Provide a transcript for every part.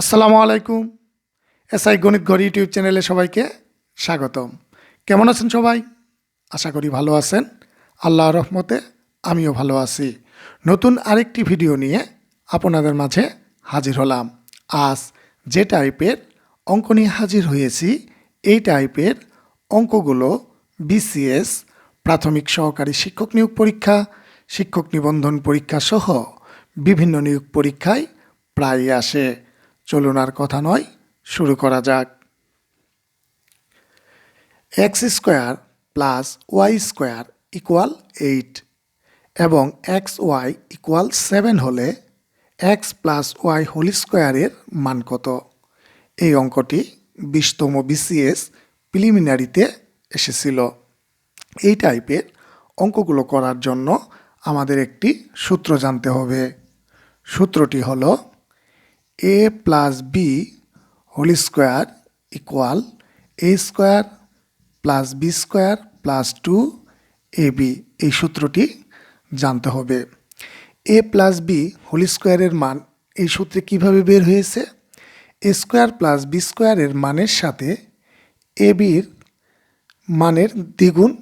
আসসালামু আলাইকুম। এসআই গণিত ঘর ইউটিউব চ্যানেলে সবাইকে স্বাগতম। কেমন আছেন সবাই? আশা করি ভালো আছেন। আল্লাহ রহমতে আমিও ভালো আছি। নতুন আরেকটি ভিডিও নিয়ে আপনাদের মাঝে হাজির হলাম। আজ যে টাইপের অঙ্ক নিয়ে হাজির হয়েছি, এই টাইপের অঙ্কগুলো বিসিএস, প্রাথমিক সহকারী শিক্ষক নিয়োগ পরীক্ষা, শিক্ষক নিবন্ধন পরীক্ষা সহ বিভিন্ন নিয়োগ পরীক্ষায় প্রায়ই আসে। চলুন আর কথা নয়, শুরু করা যাক। X square plus Y square equal eight এবং এক্স ওয়াই ইকুয়াল সেভেন হলে এক্স প্লাস ওয়াই হোল স্কোয়ারের মান কত? এই অঙ্কটি বিশতম বিসিএস প্রিলিমিনারিতে এসেছিল। এই টাইপের অঙ্কগুলো করার জন্য আমাদের একটি সূত্র জানতে হবে। সূত্রটি হলো A plus B whole square equal A square plus B square plus two A B এই সূত্রটি জানতে হবে। এ প্লাস বি হোল স্কোয়ারের মান এই সূত্রে কীভাবে বের হয়েছে? এ স্কোয়ার প্লাস বি স্কোয়ারের মানের সাথে এ বির মানের দ্বিগুণ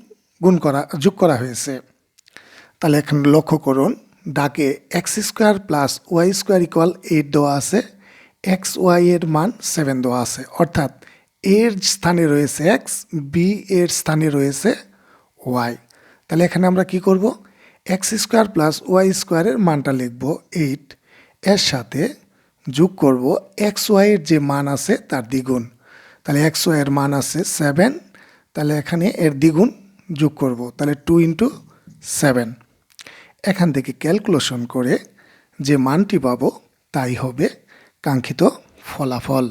গুণ করা, যোগ করা হয়েছে। তাহলে এখন লক্ষ্য করুন। ডাকে X square plus Y square equal eight দেওয়া আছে, এক্স ওয়াই এর মান সেভেন দেওয়া আছে। অর্থাৎ এর স্থানে রয়েছে এক্স, বি এর স্থানে রয়েছে ওয়াই। তাহলে এখানে আমরা কি করব? এক্স স্কোয়ার প্লাস ওয়াই স্কোয়ারের মানটা লিখব এইট। এর সাথে যোগ করব এক্স ওয়াইয়ের যে মান আছে তার দ্বিগুণ। তাহলে এক্স ওয়াইয়ের মান আছে সেভেন। তাহলে এখানে এর দ্বিগুণ যোগ করব। তাহলে টু ইন্টু সেভেন। এখান থেকে ক্যালকুলেশন করে যে মানটি পাব তাই হবে কাঙ্ক্ষিত ফলাফল।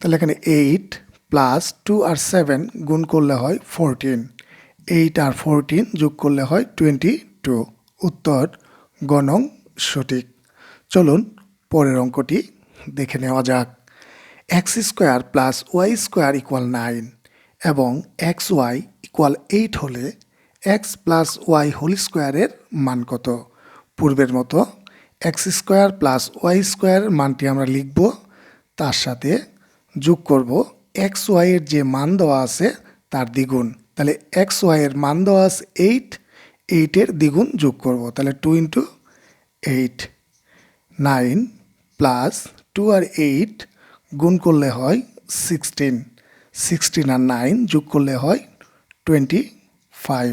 তাহলে এখানে এইট প্লাস টু আর সেভেন গুণ করলে হয় ফোরটিন এইট আর ফোরটিন যোগ করলে হয় টোয়েন্টি টু উত্তর গণং সঠিক। চলুন পরের অঙ্কটি দেখে নেওয়া যাক। X square plus Y square equal nine এবং এক্স ওয়াই ইকুয়াল এইট হলে এক্স প্লাস ওয়াই হোল স্কোয়ারের মান কত? পূর্বের মতো এক্স স্কোয়ার প্লাস ওয়াই স্কোয়ারের মানটি আমরা লিখব, তার সাথে যোগ করব এক্স ওয়াইয়ের যে মান দেওয়া আছে তার দ্বিগুণ। তাহলে এক্স ওয়াইয়ের মান দেওয়া আছে এইট এইটের দ্বিগুণ যোগ করব। তাহলে two into eight nine plus two আর এইট গুণ করলে হয় সিক্সটিন সিক্সটিন আর নাইন যোগ করলে হয় টোয়েন্টি ফাইভ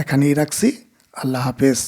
এখানেই রাখছি। আল্লাহ হাফেজ।